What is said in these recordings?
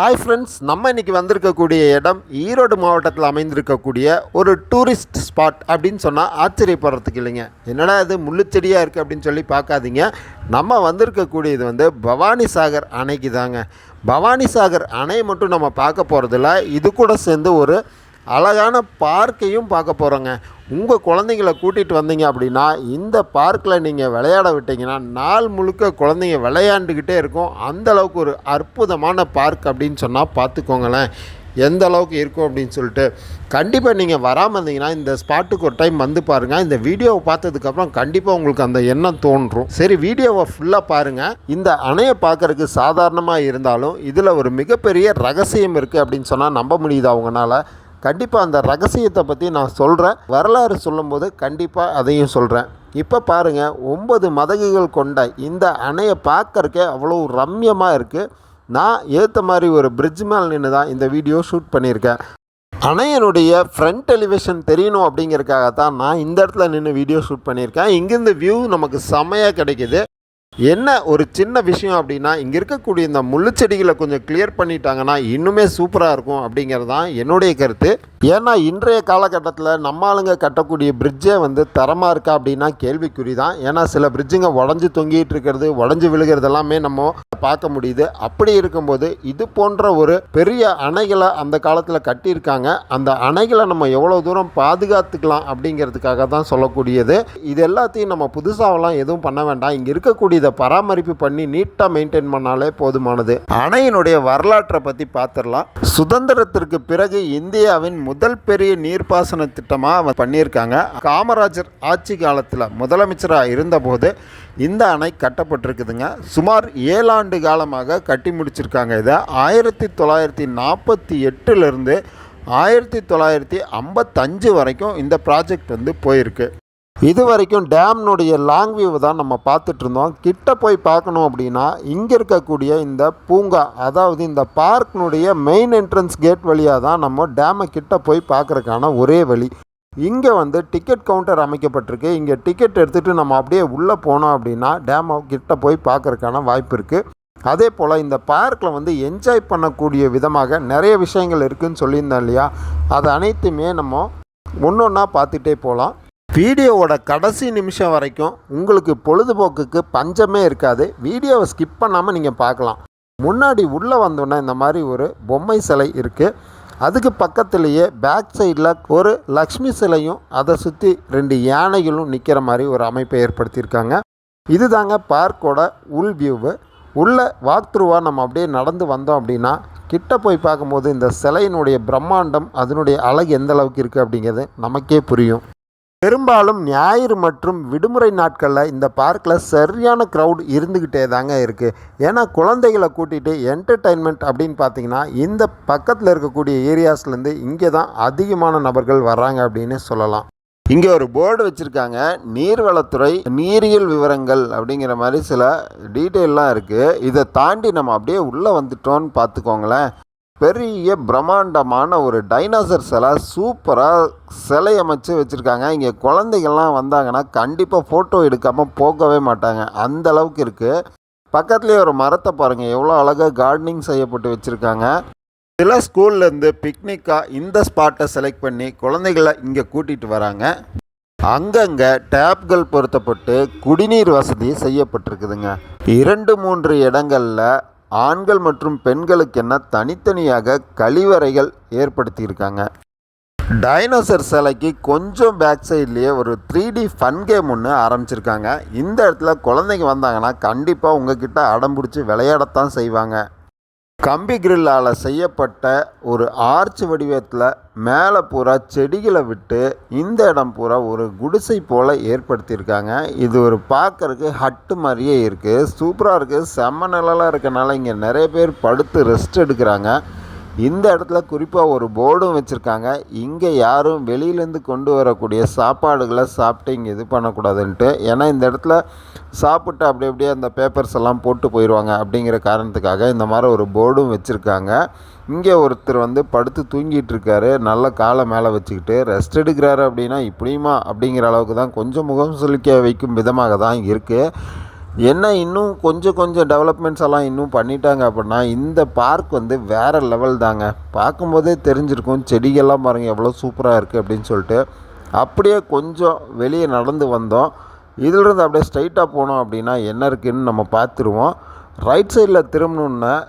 Hi friends நம்ம இன்னைக்கு வந்திருக்கக்கூடிய இடம் ஈரோடு மாவட்டத்தில் அமைந்திருக்கக்கூடிய ஒரு டூரிஸ்ட் ஸ்பாட் அப்படின்னு சொன்னால் ஆச்சரியப்படுறதுக்கு இல்லைங்க. என்னடா இது முள்ளுச்செடியாக இருக்குது அப்படின்னு சொல்லி பார்க்காதீங்க. நம்ம வந்திருக்கக்கூடியது வந்து பவானி சாகர் அணைக்கு தாங்க பவானி சாகர் அணையை மட்டும் நம்ம பார்க்க போகிறதில்ல இது கூட சேர்ந்து ஒரு அழகான பார்க்கையும் பார்க்க போகிறோங்க உங்கள் குழந்தைங்கள கூட்டிகிட்டு வந்தீங்க அப்படின்னா இந்த பார்க்கில் நீங்கள் விளையாட விட்டீங்கன்னா நாள் முழுக்க குழந்தைங்க விளையாண்டுக்கிட்டே இருக்கும். அந்த அளவுக்கு ஒரு அற்புதமான பார்க் அப்படின்னு சொன்னால் பார்த்துக்கோங்களேன். எந்த அளவுக்கு இருக்கும் அப்படின்னு சொல்லிட்டு. கண்டிப்பாக நீங்கள் வராமல் இருந்தீங்கன்னா இந்த ஸ்பாட்டுக்கு ஒரு டைம் வந்து பாருங்கள் இந்த வீடியோவை பார்த்ததுக்கப்புறம் கண்டிப்பாக உங்களுக்கு அந்த எண்ணம் தோன்றும். சரி வீடியோவை ஃபுல்லாக பாருங்கள் இந்த அணையை பார்க்குறதுக்கு சாதாரணமாக இருந்தாலும் இதில் ஒரு மிகப்பெரிய ரகசியம் இருக்குது அப்படின்னு சொன்னால் நம்ப முடியுது அவங்களால கண்டிப்பாக அந்த ரகசியத்தை பற்றி நான் சொல்கிறேன் வரலாறு சொல்லும்போது கண்டிப்பாக அதையும் சொல்கிறேன் இப்போ பாருங்கள் ஒன்பது மதகுகள் கொண்ட இந்த அணையை பார்க்கறக்கே அவ்வளோ ரம்யமாக இருக்குது நான் ஏற்ற மாதிரி ஒரு பிரிட்ஜ் மேல் நின்று தான் இந்த வீடியோ ஷூட் பண்ணியிருக்கேன். அணையனுடைய ஃப்ரண்ட் எலிவேஷன் தெரியணும் அப்படிங்கிறதுக்காக தான் நான் இந்த இடத்துல நின்று வீடியோ ஷூட் பண்ணியிருக்கேன். இங்கேருந்து வியூ நமக்கு செம்மையாக கிடைக்குது. என்ன ஒரு சின்ன விஷயம் அப்படின்னா இங்கே இருக்கக்கூடிய இந்த முள்ளுச்செடிகளை கொஞ்சம் கிளியர் பண்ணிட்டாங்கன்னா இன்னுமே சூப்பராக இருக்கும் அப்படிங்கிறது தான் என்னுடைய கருத்து. ஏன்னா இன்றைய காலகட்டத்தில் நம்ம ஆளுங்க கட்டக்கூடிய பிரிட்ஜே வந்து தரமாக இருக்கா அப்படின்னா கேள்விக்குறி தான் ஏன்னா சில பிரிட்ஜுங்க உடஞ்சி தொங்கிட்டு இருக்கிறது உடஞ்சி விழுகிறது எல்லாமே நம்ம பார்க்க முடியுது. அப்படி இருக்கும்போது இது போன்ற ஒரு பெரிய அணைகளை அந்த காலத்தில் கட்டியிருக்காங்க. அந்த அணைகளை நம்ம எவ்வளோ தூரம் பாதுகாத்துக்கலாம் அப்படிங்கிறதுக்காக தான் சொல்லக்கூடியது. இது எல்லாத்தையும் நம்ம புதுசாகலாம் எதுவும் பண்ண வேண்டாம். இங்கே இருக்கக்கூடியதை பராமரிப்பு பண்ணி நீட்டாக மெயின்டைன் பண்ணாலே போதுமானது. அணையினுடைய வரலாற்றை பற்றி பார்த்துடலாம். சுதந்திரத்திற்கு பிறகு இந்தியாவின் முதல் பெரிய நீர்ப்பாசன திட்டமாக பண்ணியிருக்காங்க. காமராஜர் ஆட்சி காலத்தில் முதலமைச்சராக இருந்தபோது இந்த அணை கட்டப்பட்டிருக்குதுங்க. சுமார் ஏழாண்டு காலமாக கட்டி முடிச்சிருக்காங்க இதை. ஆயிரத்தி தொள்ளாயிரத்தி நாற்பத்தி எட்டுலேருந்து ஆயிரத்தி தொள்ளாயிரத்தி ஐம்பத்தஞ்சு வரைக்கும் இந்த ப்ராஜெக்ட் வந்து போயிருக்கு. இது வரைக்கும் டேம்னுடைய லாங் வியூ தான் நம்ம பார்த்துட்டு இருந்தோம். கிட்ட போய் பார்க்கணும் அப்படின்னா இங்கே இருக்கக்கூடிய இந்த பூங்கா அதாவது இந்த பார்க்னுடைய மெயின் என்ட்ரன்ஸ் கேட் வழியாக தான் நம்ம டேமை கிட்ட போய் பார்க்குறதுக்கான ஒரே வழி. இங்கே வந்து டிக்கெட் கவுண்டர் அமைக்கப்பட்டிருக்கு. இங்கே டிக்கெட் எடுத்துகிட்டு நம்ம அப்படியே உள்ளே போனோம் அப்படின்னா டேமை கிட்ட போய் பார்க்குறதுக்கான வாய்ப்பு இருக்குது அதே போல் இந்த பார்க்கில் வந்து என்ஜாய் பண்ணக்கூடிய விதமாக நிறைய விஷயங்கள் இருக்குதுன்னு சொல்லியிருந்தோம் இல்லையா? அது அனைத்துமே நம்ம ஒன்று ஒன்றா பார்த்துட்டே போகலாம் வீடியோவோட கடைசி நிமிஷம் வரைக்கும் உங்களுக்கு பொழுதுபோக்குக்கு பஞ்சமே இருக்காது. வீடியோவை ஸ்கிப் பண்ணாமல் நீங்கள் பார்க்கலாம். முன்னாடி உள்ளே வந்தோன்னே இந்த மாதிரி ஒரு பொம்மை சிலை இருக்குது அதுக்கு பக்கத்துலேயே பேக் சைடில் ஒரு லக்ஷ்மி சிலையும் அதை சுற்றி ரெண்டு யானைகளும் நிற்கிற மாதிரி ஒரு அமைப்பை ஏற்படுத்தியிருக்காங்க. இதுதாங்க பார்க்கோட உள் வியூவு உள்ள வாக்த்ருவாக நம்ம அப்படியே நடந்து வந்தோம் அப்படின்னா கிட்ட போய் பார்க்கும்போது இந்த சிலையினுடைய பிரம்மாண்டம் அதனுடைய அழகு எந்த அளவுக்கு இருக்குது அப்படிங்கிறது நமக்கே புரியும். பெரும்பாலும் ஞாயிறு மற்றும் விடுமுறை நாட்களில் இந்த பார்க்கில் சரியான க்ரௌட் இருந்துக்கிட்டே தாங்க இருக்குது ஏன்னா குழந்தைகளை கூட்டிகிட்டு என்டர்டைன்மெண்ட் அப்படின்னு பார்த்தீங்கன்னா இந்த பக்கத்தில் இருக்கக்கூடிய ஏரியாஸ்லேருந்து இங்கே தான் அதிகமான நபர்கள் வர்றாங்க அப்படின்னு சொல்லலாம். இங்கே ஒரு போர்டு வச்சுருக்காங்க. நீர்வளத்துறை நீரியல் விவரங்கள் அப்படிங்கிற மாதிரி சில டீட்டெயிலெலாம் இருக்குது இதை தாண்டி நம்ம அப்படியே உள்ளே வந்துட்டோன்னு பார்த்துக்கோங்களேன் பெரிய பிரம்மாண்டமான ஒரு டைனாசர் சிலை சூப்பராக சிலை அமைச்சு வச்சுருக்காங்க. இங்கே குழந்தைகள்லாம் வந்தாங்கன்னா கண்டிப்பாக ஃபோட்டோ எடுக்காமல் போகவே மாட்டாங்க. அந்த அளவுக்கு இருக்குது பக்கத்துலேயே ஒரு மரத்தை பாருங்கள் எவ்வளோ அழகாக கார்டனிங் செய்யப்பட்டு வச்சுருக்காங்க. சில ஸ்கூல்லேருந்து பிக்னிக்காக இந்த ஸ்பாட்டை செலக்ட் பண்ணி குழந்தைகளை இங்கே கூட்டிகிட்டு வராங்க. அங்கங்கே டேப்கள் பொருத்தப்பட்டு குடிநீர் வசதி செய்யப்பட்டிருக்குதுங்க. இரண்டு மூன்று இடங்களில் ஆண்கள் மற்றும் பெண்களுக்கென தனித்தனியாக கழிவறைகள் ஏற்படுத்தியிருக்காங்க. டைனோசர் சிலைக்கு கொஞ்சம் பேக் சைட்லேயே ஒரு த்ரீ டி ஃபன் கேம் ஒன்று ஆரம்பிச்சிருக்காங்க. இந்த இடத்துல குழந்தைங்க வந்தாங்கன்னா கண்டிப்பாக உங்ககிட்ட அடம் பிடிச்சி விளையாடத்தான் செய்வாங்க. கம்பி கிரில்லால் செய்யப்பட்ட ஒரு ஆர்ச் வடிவத்தில் மேலே பூரா செடிகளை விட்டு இந்த இடம் பூரா ஒரு குடிசை போல் ஏற்படுத்தியிருக்காங்க. இது ஒரு பார்க்கறதுக்கு ஹட்டு மாதிரியே இருக்குது சூப்பராக இருக்குது செம்ம நிழலாக இருக்கனால இங்கே நிறைய பேர் படுத்து ரெஸ்ட் எடுக்கிறாங்க. இந்த இடத்துல குறிப்பாக ஒரு போர்டும் வச்சுருக்காங்க. இங்கே யாரும் வெளியிலேருந்து கொண்டு வரக்கூடிய சாப்பாடுகளை சாப்பிட்டு இங்கே இது பண்ணக்கூடாதுன்ட்டு. ஏன்னா இந்த இடத்துல சாப்பிட்டு அப்படி அப்படியே அந்த பேப்பர்ஸ் எல்லாம் போட்டு போயிடுவாங்க அப்படிங்கிற காரணத்துக்காக இந்த மாதிரி ஒரு போர்டும் வச்சுருக்காங்க. இங்கே ஒருத்தர் வந்து படுத்து தூங்கிட்டு இருக்காரு. நல்ல காலை மேலே வச்சுக்கிட்டு ரெஸ்ட் எடுக்கிறாரு அப்படின்னா இப்படியுமா அப்படிங்கிற அளவுக்கு தான் கொஞ்சம் முகம் சுழிக்க வைக்கும் விதமாக தான் இருக்குது என்ன இன்னும் கொஞ்சம் கொஞ்சம் டெவலப்மெண்ட்ஸ் எல்லாம் இன்னும் பண்ணிட்டாங்க அப்படின்னா இந்த பார்க் வந்து வேறு லெவல் தாங்க. பார்க்கும்போதே தெரிஞ்சிருக்கும் செடிகள்லாம் பாருங்கள் எவ்வளோ சூப்பராக இருக்குது அப்படின்னு சொல்லிட்டு. அப்படியே கொஞ்சம் வெளியே நடந்து வந்தோம். இதிலிருந்து அப்படியே ஸ்ட்ரைட்டாக போனோம் அப்படின்னா என்ன இருக்குதுன்னு நம்ம பார்த்துருவோம். ரைட் சைடில் திரும்பணுன்னா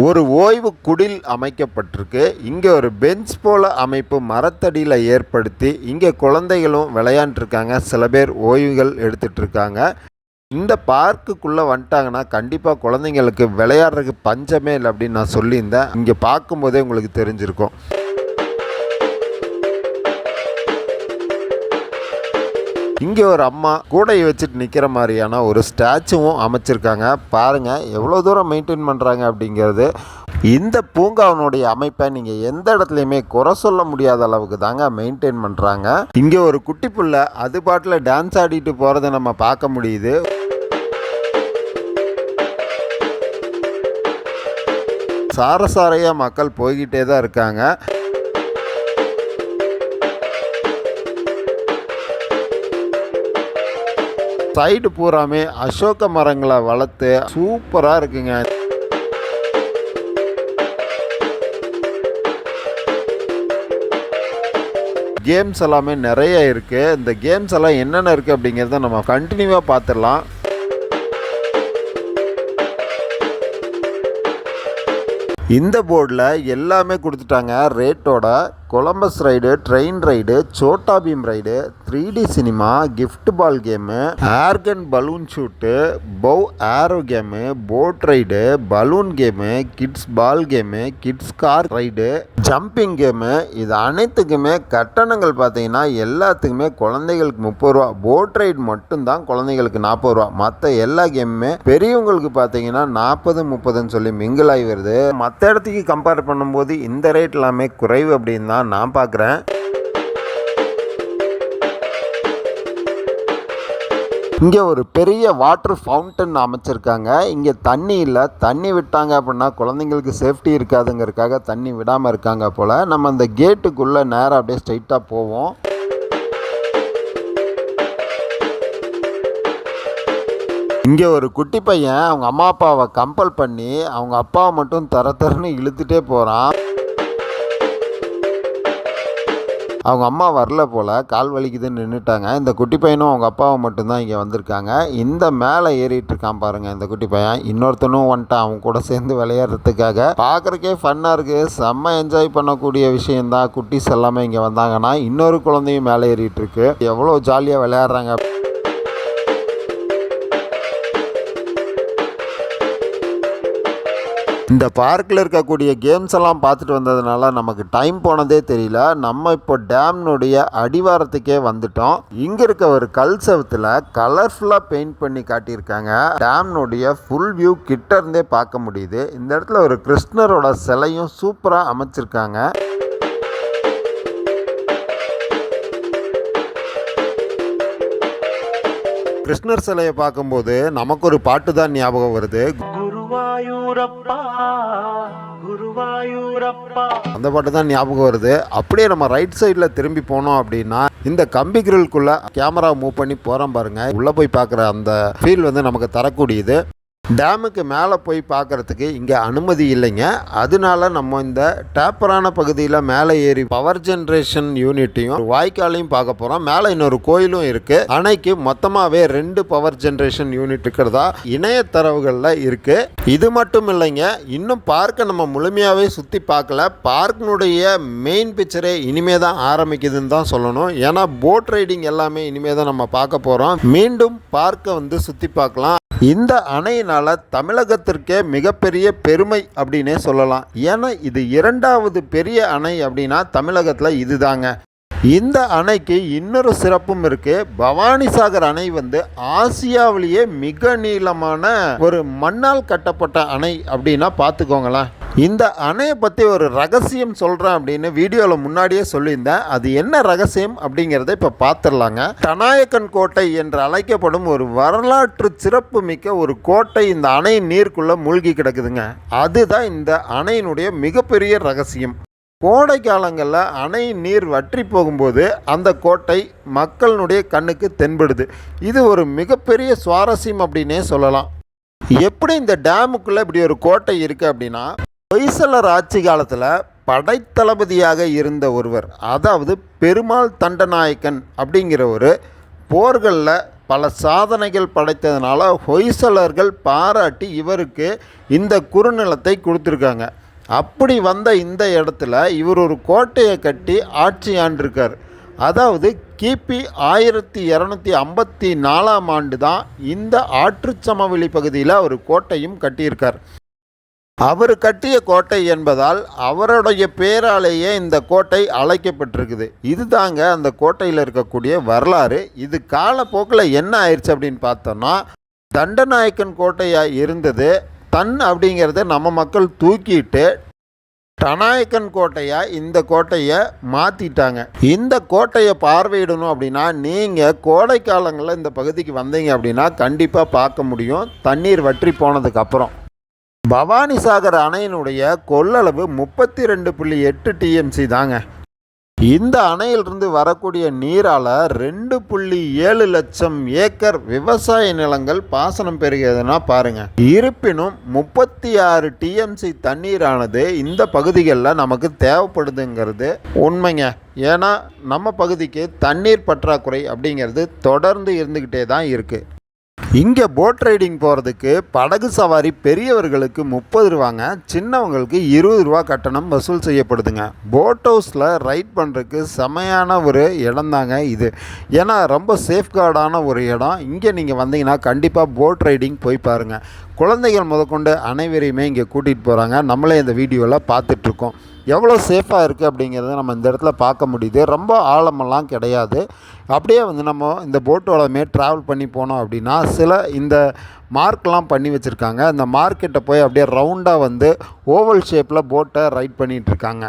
ஒரு ஓய்வு குடில் அமைக்கப்பட்டிருக்கு. இங்கே ஒரு பெஞ்ச் போல அமைப்பு மரத்தடியில் ஏற்படுத்தி இங்கே குழந்தைகளும் விளையாண்டுருக்காங்க. சில பேர் ஓய்வுகள் எடுத்துட்ருக்காங்க. இந்த பார்க்குக்குள்ளே வந்துட்டாங்கன்னா கண்டிப்பாக குழந்தைங்களுக்கு விளையாடுறதுக்கு பஞ்சமே இல்லை அப்படின்னு நான் சொல்லியிருந்தேன். இங்கே பார்க்கும்போதே உங்களுக்கு தெரிஞ்சிருக்கும். இங்கே ஒரு அம்மா கூடையை வச்சுட்டு நிற்கிற மாதிரியான ஒரு ஸ்டாச்சுவும் அமைச்சிருக்காங்க. பாருங்கள் எவ்வளோ தூரம் மெயின்டைன் பண்ணுறாங்க அப்படிங்கிறது. இந்த பூங்காவனுடைய அமைப்பை நீங்கள் எந்த இடத்துலையுமே குறை சொல்ல முடியாத அளவுக்கு தாங்க மெயின்டைன் பண்ணுறாங்க இங்கே ஒரு குட்டி புள்ள அது பாட்டில் டான்ஸ் ஆடிட்டு போகிறத நம்ம பார்க்க முடியுது. சாரசாரையாக மக்கள் போய்கிட்டே தான் இருக்காங்க. சைடு பூராமே அசோக மரங்களை வளர்த்து சூப்பராக இருக்குங்க. கேம்ஸ் எல்லாமே நிறைய இருக்குது இந்த கேம்ஸ் எல்லாம் என்னென்ன இருக்குது அப்படிங்கிறத நம்ம கண்டினியூவாக பார்த்துடலாம். இந்த போர்டில் எல்லாமே கொடுத்துட்டாங்க. ரேட்டோட Columbus ride train ride Chhota Bheem ride three D cinema gift ball game air gun balloon shoot bow arrow game boat ride balloon game kids ball game kids car ride jumping game இது அனைத்துக்குமே கட்டணங்கள் பார்த்தீங்கன்னா எல்லாத்துக்குமே குழந்தைகளுக்கு முப்பது ரூபா. Boat ride மட்டும்தான் குழந்தைகளுக்கு நாற்பது ரூபா. மற்ற எல்லா கேமுமே பெரியவங்களுக்கு பார்த்தீங்கன்னா நாற்பது முப்பதுன்னு சொல்லி மிங்கிள் ஆகி வருது. மற்ற இடத்துக்கு கம்பேர் பண்ணும்போது இந்த ரேட் எல்லாமே குறைவு அப்படின்னு தான் நான் பார்க்குறேன். இங்கே ஒரு பெரிய வாட்டர் ஃபவுண்டன் அமைச்சிருக்காங்க. இங்கே தண்ணி இல்லை. தண்ணி விட்டாங்க அப்படின்னா குழந்தைங்களுக்கு சேஃப்டி இருக்காதுங்கிறதுக்காக தண்ணி விடாமல் இருக்காங்க போல். நம்ம அந்த கேட்டுக்குள்ளே நேராக அப்படியே ஸ்ட்ரைட்டாக போவோம். இங்கே ஒரு குட்டி பையன் அவங்க அம்மா அப்பாவை கம்பல் பண்ணி அவங்க அப்பாவை மட்டும் தர தரன்னு இழுத்துட்டே போகிறான் அவங்க அம்மா வரல போல் கால் வலிக்குதுன்னு நின்றுட்டாங்க இந்த குட்டி பையனும் அவங்க அப்பாவும் மட்டும்தான் இங்கே வந்திருக்காங்க. இந்த மேலே ஏறிட்டு இருக்கான் பாருங்க இந்த குட்டி பையன். இன்னொருத்தனும் வந்துட்டான் அவங்க கூட சேர்ந்து விளையாடுறதுக்காக. பார்க்குறக்கே ஃபன்னாக இருக்குது செம்ம என்ஜாய் பண்ணக்கூடிய விஷயந்தான் குட்டிஸ் எல்லாமே இங்கே வந்தாங்கன்னா இன்னொரு குழந்தையும் மேலே ஏறிட்டு இருக்கு எவ்வளோ ஜாலியாக விளையாடுறாங்க. இந்த பார்க்கில் இருக்கக்கூடிய கேம்ஸ் எல்லாம் பார்த்துட்டு வந்ததுனால நமக்கு டைம் போனதே தெரியல. நம்ம இப்போ டேம்னுடைய அடிவாரத்துக்கே வந்துட்டோம். இங்கே இருக்க ஒரு கல் செவத்தில் கலர்ஃபுல்லாக பெயிண்ட் பண்ணி காட்டியிருக்காங்க. டேம்னுடைய ஃபுல் வியூ கிட்ட இருந்தே பார்க்க முடியுது. இந்த இடத்துல ஒரு கிருஷ்ணரோட சிலையும் சூப்பராக அமைச்சிருக்காங்க. கிருஷ்ணர் சிலையை பார்க்கும்போது நமக்கு ஒரு பாட்டு தான் ஞாபகம் வருது. அந்த பாட்டு தான் ஞாபகம் வருது. அப்படியே நம்ம ரைட் சைடில் திரும்பி போனோம் அப்படின்னா இந்த கம்பி கிரில்குள்ளே கேமரா மூவ் பண்ணி போகிறோம் பாருங்கள் உள்ளே போய் பார்க்குற அந்த ஃபீல் வந்து நமக்கு தரக்கூடியது. டேமுக்கு மேலே போய் பார்க்குறதுக்கு இங்கே அனுமதி இல்லைங்க. அதனால நம்ம இந்த டேப்பரான பகுதியில் மேலே ஏறி பவர் ஜென்ரேஷன் யூனிட்டையும் வாய்க்காலையும் பார்க்க போகிறோம் மேலே இன்னொரு கோயிலும் இருக்குது அணைக்கு மொத்தமாகவே ரெண்டு பவர் ஜென்ரேஷன் யூனிட் இருக்கிறதா இணையத்தரவுகளில் இருக்குது இது மட்டும் இல்லைங்க இன்னும் பார்க்கை நம்ம முழுமையாகவே சுற்றி பார்க்கல. பார்க்கினுடைய மெயின் பிக்சரே இனிமே தான் ஆரம்பிக்குதுன்னு தான் சொல்லணும். ஏன்னா போட் ரைடிங் எல்லாமே இனிமே தான் நம்ம பார்க்க போகிறோம் மீண்டும் பார்க்கை வந்து சுற்றி பார்க்கலாம். இந்த அணையினால் தமிழகத்திற்கே மிகப்பெரிய பெருமை அப்படின்னே சொல்லலாம். ஏன்னா இது இரண்டாவது பெரிய அணை அப்படின்னா தமிழகத்தில் இதுதாங்க. இந்த அணைக்கு இன்னொரு சிறப்பும் இருக்குது பவானிசாகர் அணை வந்து ஆசியாவிலேயே மிக நீளமான ஒரு மண்ணால் கட்டப்பட்ட அணை அப்படின்னா பார்த்துக்கோங்களேன். இந்த அணையை பற்றி ஒரு ரகசியம் சொல்கிறேன் அப்படின்னு வீடியோவில் முன்னாடியே சொல்லியிருந்தேன். அது என்ன ரகசியம் அப்படிங்கிறத இப்போ பார்த்துடலாங்க தனாயக்கன் கோட்டை என்று அழைக்கப்படும் ஒரு வரலாற்று சிறப்பு மிக்க ஒரு கோட்டை இந்த அணை நீருக்குள்ளே மூழ்கி கிடக்குதுங்க. அதுதான் இந்த அணையினுடைய மிகப்பெரிய ரகசியம். கோடை காலங்களில் அணை நீர் வற்றி போகும்போது அந்த கோட்டை மக்களினுடைய கண்ணுக்கு தென்படுது. இது ஒரு மிகப்பெரிய சுவாரஸ்யம் அப்படின்னே சொல்லலாம். எப்படி இந்த டேமுக்குள்ளே இப்படி ஒரு கோட்டை இருக்குது அப்படின்னா ஹொய்சலர் ஆட்சி காலத்தில் படைத்தளபதியாக இருந்த ஒருவர் அதாவது பெருமாள் தண்டநாயக்கன் அப்படிங்கிற ஒரு போர்களில் பல சாதனைகள் படைத்ததுனால ஹொய்சலர்கள் பாராட்டி இவருக்கு இந்த குறுநிலத்தை கொடுத்துருக்காங்க. அப்படி வந்த இந்த இடத்துல இவர் ஒரு கோட்டையை கட்டி ஆட்சி ஆண்டிருக்கார். அதாவது கிபி ஆயிரத்தி இரநூத்தி ஐம்பத்தி நாலாம் ஆண்டு தான் இந்த ஆற்றுச்சமவெளி பகுதியில் அவர் கோட்டையும் கட்டியிருக்கார். அவர் கட்டிய கோட்டை என்பதால் அவருடைய பேராலேயே இந்த கோட்டை அழைக்கப்பட்டிருக்குது. இதுதாங்க அந்த கோட்டையில் இருக்கக்கூடிய வரலாறு. இது காலப்போக்கில் என்ன ஆயிடுச்சு அப்படின்னு பார்த்தோம்னா தண்டநாயக்கன் கோட்டையாக இருந்தது. தன் அப்படிங்கிறத நம்ம மக்கள் தூக்கிட்டு டனாயக்கன் கோட்டையாக இந்த கோட்டையை மாற்றிட்டாங்க இந்த கோட்டையை பார்வையிடணும் அப்படின்னா நீங்கள் கோடை காலங்களில் இந்த பகுதிக்கு வந்தீங்க அப்படின்னா கண்டிப்பாக பார்க்க முடியும். தண்ணீர் வற்றி போனதுக்கப்புறம் பவானிசாகர் அணையினுடைய கொள்ளளவு முப்பத்தி ரெண்டு புள்ளி எட்டு டிஎம்சி தாங்க. இந்த அணையிலிருந்து வரக்கூடிய நீரால் ரெண்டு புள்ளி ஏழு லட்சம் ஏக்கர் விவசாய நிலங்கள் பாசனம் பெறுகிறதுனா பாருங்க. இருப்பினும் முப்பத்தி ஆறு டிஎம்சி தண்ணீரானது இந்த பகுதிகளில் நமக்கு தேவைப்படுதுங்கிறது உண்மைங்க. ஏன்னா நம்ம பகுதிக்கு தண்ணீர் பற்றாக்குறை அப்படிங்கிறது தொடர்ந்து இருந்துக்கிட்டே தான் இருக்குது இங்கே போட் ரைடிங் போகிறதுக்கு படகு சவாரி பெரியவர்களுக்கு முப்பது ரூபாங்க சின்னவங்களுக்கு இருபது ரூபா கட்டணம் வசூல் செய்யப்படுதுங்க. போட் ஹவுஸில் ரைட் பண்ணுறதுக்கு செமையான ஒரு இடம்தாங்க இது. ஏன்னா ரொம்ப சேஃப்கார்டான ஒரு இடம். இங்கே நீங்கள் வந்தீங்கன்னா கண்டிப்பாக போட் ரைடிங் போய் பாருங்கள் குழந்தைகள் முதற்கொண்டு அனைவரையுமே இங்கே கூட்டிகிட்டு போகிறாங்க நம்மளே இந்த வீடியோவில் பார்த்துட்ருக்கோம் எவ்வளோ சேஃபாக இருக்குது அப்படிங்கிறத நம்ம இந்த இடத்துல பார்க்க முடியுது. ரொம்ப ஆழமெல்லாம் கிடையாது. அப்படியே வந்து நம்ம இந்த போட்டோடமே ட்ராவல் பண்ணி போனோம் அப்படின்னா சில இந்த மார்க்லாம் பண்ணி வச்சுருக்காங்க. அந்த மார்க்கெட்டை போய் அப்படியே ரவுண்டாக வந்து ஓவல் ஷேப்பில் போட்டை ரைட் பண்ணிகிட்ருக்காங்க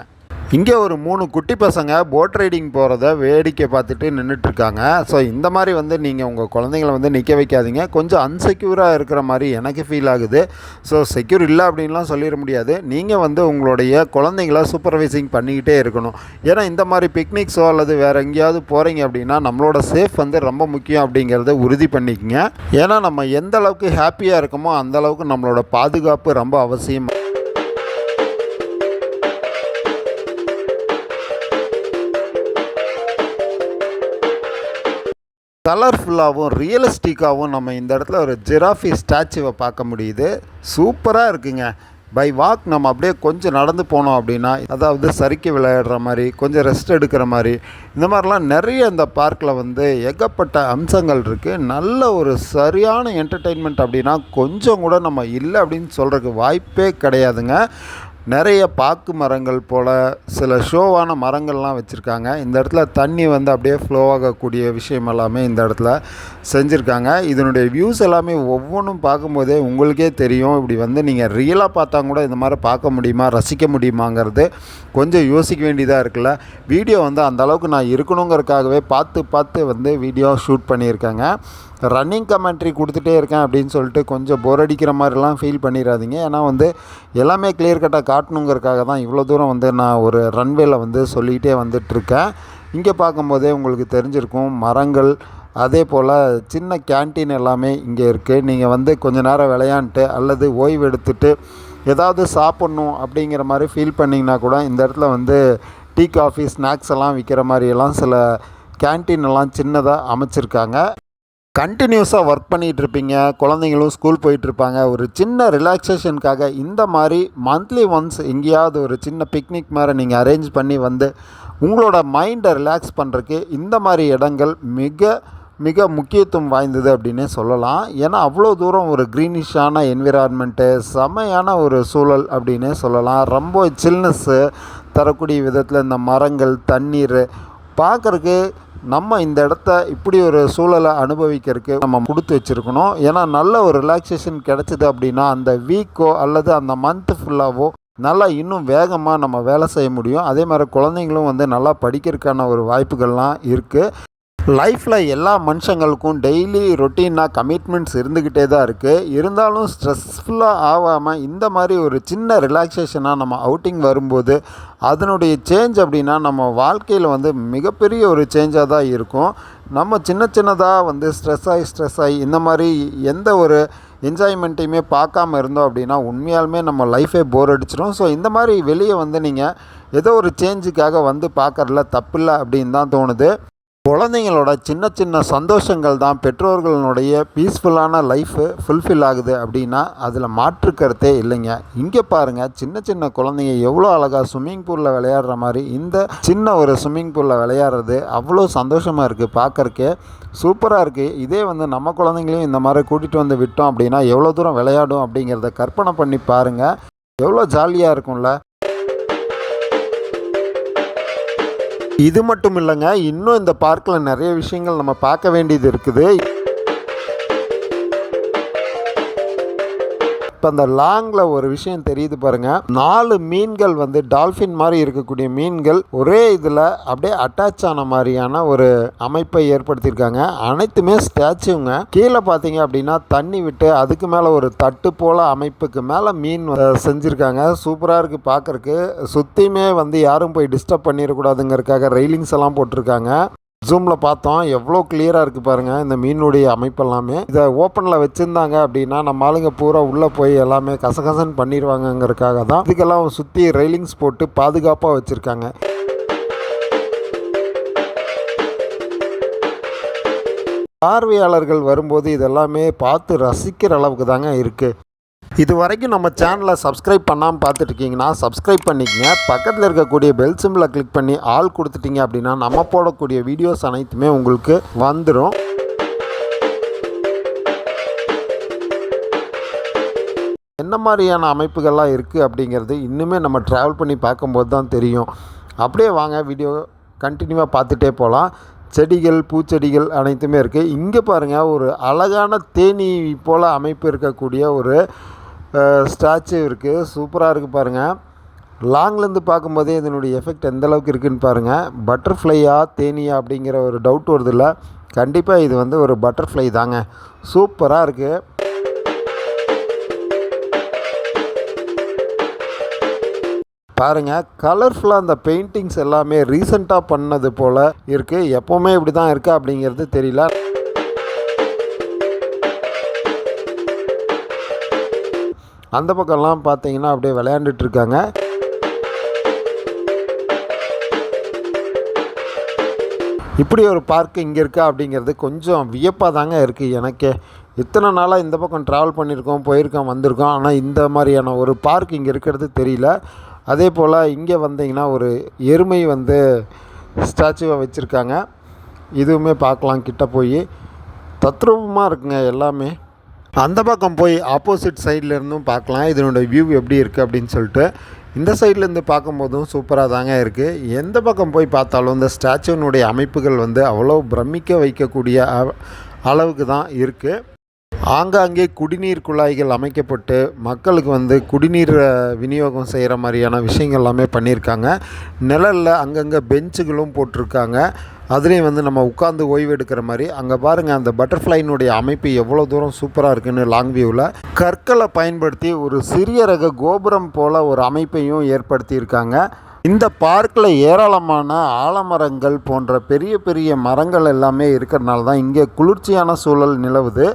இங்கே ஒரு மூணு குட்டி பசங்க போட் ரைடிங் போகிறத வேடிக்கை பார்த்துட்டு நின்றுட்டுருக்காங்க ஸோ இந்த மாதிரி வந்து நீங்கள் உங்கள் குழந்தைங்கள வந்து நிற்க வைக்காதீங்க. கொஞ்சம் அன்செக்யூராக இருக்கிற மாதிரி எனக்கு ஃபீல் ஆகுது. ஸோ செக்யூர் இல்லை அப்படின்லாம் சொல்லிட முடியாது. நீங்கள் வந்து உங்களுடைய குழந்தைங்கள சூப்பர்வைசிங் பண்ணிக்கிட்டே இருக்கணும். ஏன்னா இந்த மாதிரி பிக்னிக்ஸோ அல்லது வேறு எங்கேயாவது போகிறீங்க அப்படின்னா நம்மளோட சேஃப் வந்து ரொம்ப முக்கியம் அப்படிங்கிறத உறுதி பண்ணிக்கங்க. ஏன்னா நம்ம எந்த அளவுக்கு ஹாப்பியாக இருக்கோமோ அந்த அளவுக்கு நம்மளோட பாதுகாப்பு ரொம்ப அவசியம் கலர்ஃபுல்லாகவும் ரியலிஸ்டிக்காகவும் நம்ம இந்த இடத்துல ஒரு ஜிராஃபி ஸ்டாச்சுவை பார்க்க முடியுது. சூப்பராக இருக்குங்க. பை வாக் நம்ம அப்படியே கொஞ்சம் நடந்து போனோம் அப்படின்னா அதாவது சறுக்கி விளையாடுற மாதிரி கொஞ்சம் ரெஸ்ட் எடுக்கிற மாதிரி இந்த மாதிரிலாம் நிறைய இந்த பார்க்கில் வந்து ஏகப்பட்ட அம்சங்கள் இருக்குது நல்ல ஒரு சரியான என்டர்டெயின்மெண்ட் அப்படின்னா கொஞ்சம் கூட நம்ம இல்லை அப்படின்னு சொல்கிறதுக்கு வாய்ப்பே கிடையாதுங்க. நிறைய பாக்கு மரங்கள் போல் சில ஷோவான மரங்கள்லாம் வச்சுருக்காங்க. இந்த இடத்துல தண்ணி வந்து அப்படியே ஃப்ளோ ஆகக்கூடிய விஷயம் எல்லாமே இந்த இடத்துல செஞ்சுருக்காங்க. இதனுடைய வியூஸ் எல்லாமே ஒவ்வொன்றும் பார்க்கும்போதே உங்களுக்கே தெரியும். இப்படி வந்து நீங்கள் ரியலாக பார்த்தா கூட இந்த மாதிரி பார்க்க முடியுமா ரசிக்க முடியுமாங்கிறது கொஞ்சம் யோசிக்க வேண்டியதாக இருக்குல்ல. வீடியோ வந்து அந்தளவுக்கு நான் இருக்கணுங்கிறதுக்காகவே பார்த்து பார்த்து வந்து வீடியோ ஷூட் பண்ணியிருக்கேங்க. ரன்னிங் கமெண்ட்ரி கொடுத்துட்டே இருக்கேன் அப்படின்னு சொல்லிட்டு கொஞ்சம் போர் அடிக்கிற மாதிரிலாம் ஃபீல் பண்ணிடாதீங்க. ஏன்னா வந்து எல்லாமே கிளியர் கட்டாக காட்டணுங்கிறதுக்காக தான் இவ்வளோ தூரம் வந்து நான் ஒரு ரன்வேல வந்து சொல்லிகிட்டே வந்துட்டுருக்கேன். இங்கே பார்க்கும்போதே உங்களுக்கு தெரிஞ்சிருக்கும் மரங்கள் அதே போல் சின்ன கேன்டீன் எல்லாமே இங்கே இருக்குது நீங்கள் வந்து கொஞ்ச நேரம் விளையாண்டுட்டு அல்லது ஓய்வு எடுத்துட்டு ஏதாவது சாப்பிட்ணும் அப்படிங்கிற மாதிரி ஃபீல் பண்ணிங்கன்னா கூட இந்த இடத்துல வந்து டீ காஃபி ஸ்நாக்ஸ் எல்லாம் விற்கிற மாதிரியெல்லாம் சில கேன்டீன் எல்லாம் சின்னதாக அமைச்சிருக்காங்க. கண்டினியூஸாக ஒர்க் பண்ணிகிட்டு இருப்பீங்க குழந்தைங்களும் ஸ்கூல் போயிட்டுருப்பாங்க. ஒரு சின்ன ரிலாக்ஸேஷனுக்காக இந்த மாதிரி மந்த்லி ஒன்ஸ் எங்கேயாவது ஒரு சின்ன பிக்னிக் மாதிரி நீங்கள் அரேஞ்ச் பண்ணி வந்து உங்களோட மைண்டை ரிலாக்ஸ் பண்ணுறதுக்கு இந்த மாதிரி இடங்கள் மிக மிக முக்கியத்துவம் வாய்ந்தது அப்படின்னே சொல்லலாம். ஏன்னா அவ்வளோ தூரம் ஒரு க்ரீனிஷான என்விரான்மெண்ட்டு செமையான ஒரு சூழல் அப்படின்னே சொல்லலாம். ரொம்ப சில்னஸ்ஸு தரக்கூடிய விதத்தில் இந்த மரங்கள் தண்ணீர் பார்க்குறக்கு நம்ம இந்த இடத்த இப்படி ஒரு சூழலை அனுபவிக்கிறதுக்கு நம்ம கொடுத்து வச்சுருக்கணும். ஏன்னா நல்ல ஒரு ரிலாக்ஸேஷன் கிடச்சிது அப்படின்னா அந்த வீக்கோ அல்லது அந்த மந்த் ஃபுல்லாகவோ நல்லா இன்னும் வேகமாக நம்ம வேலை செய்ய முடியும். அதே மாதிரி குழந்தைங்களும் வந்து நல்லா படிக்கிறதுக்கான ஒரு வாய்ப்புகள்லாம் இருக்குது லைஃப்பில் எல்லா மனுஷங்களுக்கும் டெய்லி ரொட்டீனாக கமிட்மெண்ட்ஸ் இருந்துக்கிட்டே தான் இருக்குது இருந்தாலும் ஸ்ட்ரெஸ்ஃபுல்லாக ஆகாமல் இந்த மாதிரி ஒரு சின்ன ரிலாக்ஸேஷனாக நம்ம அவுட்டிங் வரும்போது அதனுடைய சேஞ்ச் அப்படின்னா நம்ம வாழ்க்கையில் வந்து மிகப்பெரிய ஒரு சேஞ்சாக தான் இருக்கும். நம்ம சின்ன சின்னதாக வந்து ஸ்ட்ரெஸ் ஆகி ஸ்ட்ரெஸ் ஆகி இந்த மாதிரி எந்த ஒரு என்ஜாய்மெண்ட்டையுமே பார்க்காம இருந்தோம் அப்படின்னா உண்மையாலுமே நம்ம லைஃபே போர் அடிச்சிடும் ஸோ இந்த மாதிரி வெளியே வந்து நீங்கள் ஏதோ ஒரு சேஞ்சுக்காக வந்து பார்க்குறதுல தப்பில்லை அப்படின்னு தான் தோணுது. குழந்தைங்களோட சின்ன சின்ன சந்தோஷங்கள் தான் பெற்றோர்களுடைய பீஸ்ஃபுல்லான லைஃபு ஃபுல்ஃபில் ஆகுது அப்படின்னா அதில் மாற்று கருத்தே இல்லைங்க. இங்கே பாருங்கள் சின்ன சின்ன குழந்தைங்க எவ்வளோ அழகாக ஸ்விம்மிங் பூலில் விளையாடுற மாதிரி இந்த சின்ன ஒரு ஸ்விம்மிங் பூலில் விளையாடுறது அவ்வளோ சந்தோஷமாக இருக்குது பார்க்கறக்கே. சூப்பராக இருக்குது இதே வந்து நம்ம குழந்தைங்களையும் இந்த மாதிரி கூட்டிகிட்டு வந்து விட்டோம் அப்படின்னா எவ்வளோ தூரம் விளையாடும் அப்படிங்கிறத கற்பனை பண்ணி பாருங்கள் எவ்வளோ ஜாலியாக இருக்கும்ல. இது மட்டும் இல்லைங்க இன்னும் இந்த பார்க்கில் நிறைய விஷயங்கள் நம்ம பார்க்க வேண்டியது இருக்குது. இப்போ அந்த லாங்கில் ஒரு விஷயம் தெரியுது பாருங்க. நாலு மீன்கள் வந்து டால்ஃபின் மாதிரி இருக்கக்கூடிய மீன்கள் ஒரே இதில் அப்படியே அட்டாச் ஆன மாதிரியான ஒரு அமைப்பை ஏற்படுத்தியிருக்காங்க. அனைத்துமே ஸ்டாச்சுங்க. கீழே பார்த்தீங்க அப்படின்னா தண்ணி விட்டு அதுக்கு மேலே ஒரு தட்டு போல அமைப்புக்கு மேலே மீன் செஞ்சுருக்காங்க. சூப்பராக இருக்குது பார்க்கறக்கு சுற்றியுமே வந்து யாரும் போய் டிஸ்டர்ப் பண்ணிடக்கூடாதுங்கிறதுக்காக ரெயிலிங்ஸ் எல்லாம் போட்டிருக்காங்க. ஜூமில் பார்த்தோம். எவ்வளோ கிளியராக இருக்குது பாருங்கள் இந்த மீனுடைய அமைப்பெல்லாமே. இதை ஓப்பனில் வச்சுருந்தாங்க அப்படின்னா நம்ம ஆளுங்க பூரா உள்ளே போய் எல்லாமே கசகசன் பண்ணிடுவாங்கங்கிறதுக்காக தான் இதுக்கெல்லாம் சுற்றி ரெயிலிங்ஸ் போட்டு பாதுகாப்பாக வச்சுருக்காங்க. பார்வையாளர்கள் வரும்போது இதெல்லாமே பார்த்து ரசிக்கிற அளவுக்கு தாங்க இருக்குது இது வரைக்கும் நம்ம சேனலை சப்ஸ்கிரைப் பண்ணாமல் பார்த்துட்ருக்கீங்கன்னா சப்ஸ்கிரைப் பண்ணிக்கங்க. பக்கத்தில் இருக்கக்கூடிய பெல் சிம்பிளை கிளிக் பண்ணி ஆள் கொடுத்துட்டீங்க அப்படின்னா நம்ம போடக்கூடிய வீடியோஸ் அனைத்துமே உங்களுக்கு வந்துடும் என்ன மாதிரியான அமைப்புகள்லாம் இருக்குது அப்படிங்கிறது இன்னுமே நம்ம ட்ராவல் பண்ணி பார்க்கும்போது தான் தெரியும். அப்படியே வாங்க வீடியோ கண்டினியூவாக பார்த்துட்டே போகலாம் செடிகள் பூச்செடிகள் அனைத்துமே இருக்குது இங்கே பாருங்கள் ஒரு அழகான தேனி போல் அமைப்பு இருக்கக்கூடிய ஒரு ஸ்டாச்சு இருக்குது சூப்பராக இருக்குது பாருங்கள் லாங்லேருந்து பார்க்கும்போதே இதனுடைய எஃபெக்ட் எந்த அளவுக்கு இருக்குன்னு பாருங்கள் பட்டர்ஃப்ளையா தேனியா அப்படிங்கிற ஒரு டவுட் வருதில்ல. கண்டிப்பாக இது வந்து ஒரு பட்டர்ஃப்ளை தாங்க. சூப்பராக இருக்குது பாருங்க கலர்ஃபுல்லாக அந்த பெயிண்டிங்ஸ் எல்லாமே ரீசண்டாக பண்ணது போல் இருக்குது எப்போவுமே இப்படி தான் இருக்குது அப்படிங்கிறது தெரியல. அந்த பக்கம்லாம் பார்த்தீங்கன்னா அப்படியே விளையாண்டுட்டு இருக்காங்க இப்படி ஒரு பார்க் இங்கே இருக்கா அப்படிங்கிறது கொஞ்சம் வியப்பாக தாங்க இருக்குது எனக்கே. இத்தனை நாளாக இந்த பக்கம் ட்ராவல் பண்ணியிருக்கோம் போயிருக்கோம் வந்திருக்கோம். ஆனால் இந்த மாதிரியான ஒரு பார்க் இங்கே இருக்கிறது தெரியல. அதே போல் இங்கே வந்தீங்கன்னா ஒரு எருமை வந்து ஸ்டாச்சுவை வச்சுருக்காங்க. இதுவுமே பார்க்கலாம் கிட்ட போய். தத்ரூபமாக இருக்குங்க எல்லாமே. அந்த பக்கம் போய் ஆப்போசிட் சைடில் இருந்தும் பார்க்கலாம். இதனுடைய வியூ எப்படி இருக்குது அப்படின்னு சொல்லிட்டு இந்த சைட்லேருந்து பார்க்கும்போதும் சூப்பராக தாங்க இருக்குது எந்த பக்கம் போய் பார்த்தாலும் இந்த ஸ்டாச்சுனுடைய அமைப்புகள் வந்து அவ்வளோ பிரமிக்க வைக்கக்கூடிய அளவுக்கு தான் இருக்குது ஆங்காங்கே குடிநீர் குழாய்கள் அமைக்கப்பட்டு மக்களுக்கு வந்து குடிநீர் விநியோகம் செய்கிற மாதிரியான விஷயங்கள் எல்லாமே பண்ணியிருக்காங்க. நிழலில் அங்கங்கே பெஞ்சுகளும் போட்டிருக்காங்க. அதுலேயும் வந்து நம்ம உட்காந்து ஓய்வு எடுக்கிற மாதிரி அங்கே பாருங்கள் அந்த பட்டர்ஃப்ளைனுடைய அமைப்பு எவ்வளோ தூரம் சூப்பராக இருக்குன்னு லாங் வியூவில் கற்களை பயன்படுத்தி ஒரு சிறிய ரக கோபுரம் போல் ஒரு அமைப்பையும் ஏற்படுத்தியிருக்காங்க. இந்த பார்க்கில் ஏராளமான ஆலமரங்கள் போன்ற பெரிய பெரிய மரங்கள் எல்லாமே இருக்கிறதுனால தான் இங்கே குளிர்ச்சியான சூழல் நிலவுது.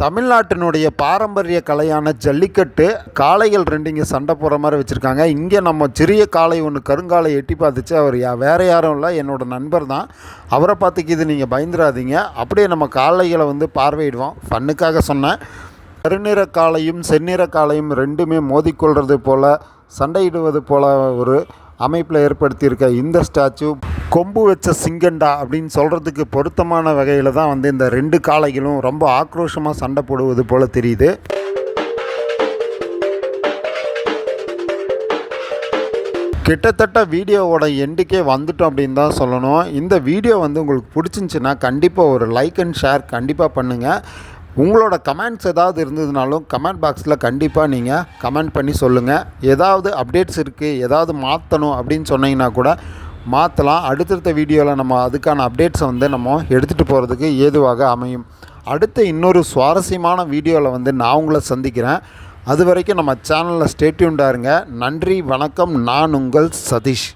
தமிழ்நாட்டினுடைய பாரம்பரிய கலையான ஜல்லிக்கட்டு காளைகள் ரெண்டு இங்கே சண்டை போடுற மாதிரி வச்சுருக்காங்க. இங்கே நம்ம சிறிய காளை ஒன்று கருங்காலை எட்டி பார்த்துச்சு. அவர் யா வேறு யாரும் இல்லை என்னோட நண்பர் தான். அவரை பார்த்துக்கு இது நீங்கள் பயந்துடாதீங்க அப்படியே நம்ம காளைகளை வந்து பார்வையிடுவோம். ஃபன்னுக்காக சொன்னேன். கருநிற காளையும் செந்நிற காளையும் ரெண்டுமே மோதிக்கொள்வது போல் சண்டையிடுவது போல் ஒரு அமைப்பில் ஏற்படுத்தியிருக்க இந்த ஸ்டாச்சு. கொம்பு வச்ச சிங்கண்டா அப்படின்னு சொல்கிறதுக்கு பொருத்தமான வகையில் தான் வந்து இந்த ரெண்டு காளைகளும் ரொம்ப ஆக்ரோஷமாக சண்டை போடுவது போல் தெரியுது. கிட்டத்தட்ட வீடியோவோட எண்டுக்கே வந்துட்டோம் அப்படின்னு தான் சொல்லணும். இந்த வீடியோ வந்து உங்களுக்கு பிடிச்சிருந்துச்சின்னா கண்டிப்பாக ஒரு லைக் அண்ட் ஷேர் கண்டிப்பாக பண்ணுங்கள் உங்களோட கமெண்ட்ஸ் ஏதாவது இருந்ததுனாலும் கமெண்ட் பாக்ஸில் கண்டிப்பாக நீங்கள் கமெண்ட் பண்ணி சொல்லுங்கள் ஏதாவது அப்டேட்ஸ் இருக்குது ஏதாவது மாற்றணும் அப்படின்னு சொன்னீங்கன்னா கூட மாற்றலாம் அடுத்தடுத்த வீடியோவில் நம்ம அதுக்கான அப்டேட்ஸை வந்து நம்ம எடுத்துகிட்டு போகிறதுக்கு ஏதுவாக அமையும். அடுத்த இன்னொரு சுவாரஸ்யமான வீடியோவில் வந்து நான் உங்களை சந்திக்கிறேன். அது வரைக்கும் நம்ம சேனலில் ஸ்டேட்யூண்டாக இருங்க. நன்றி வணக்கம். நான் உங்கள் சதீஷ்.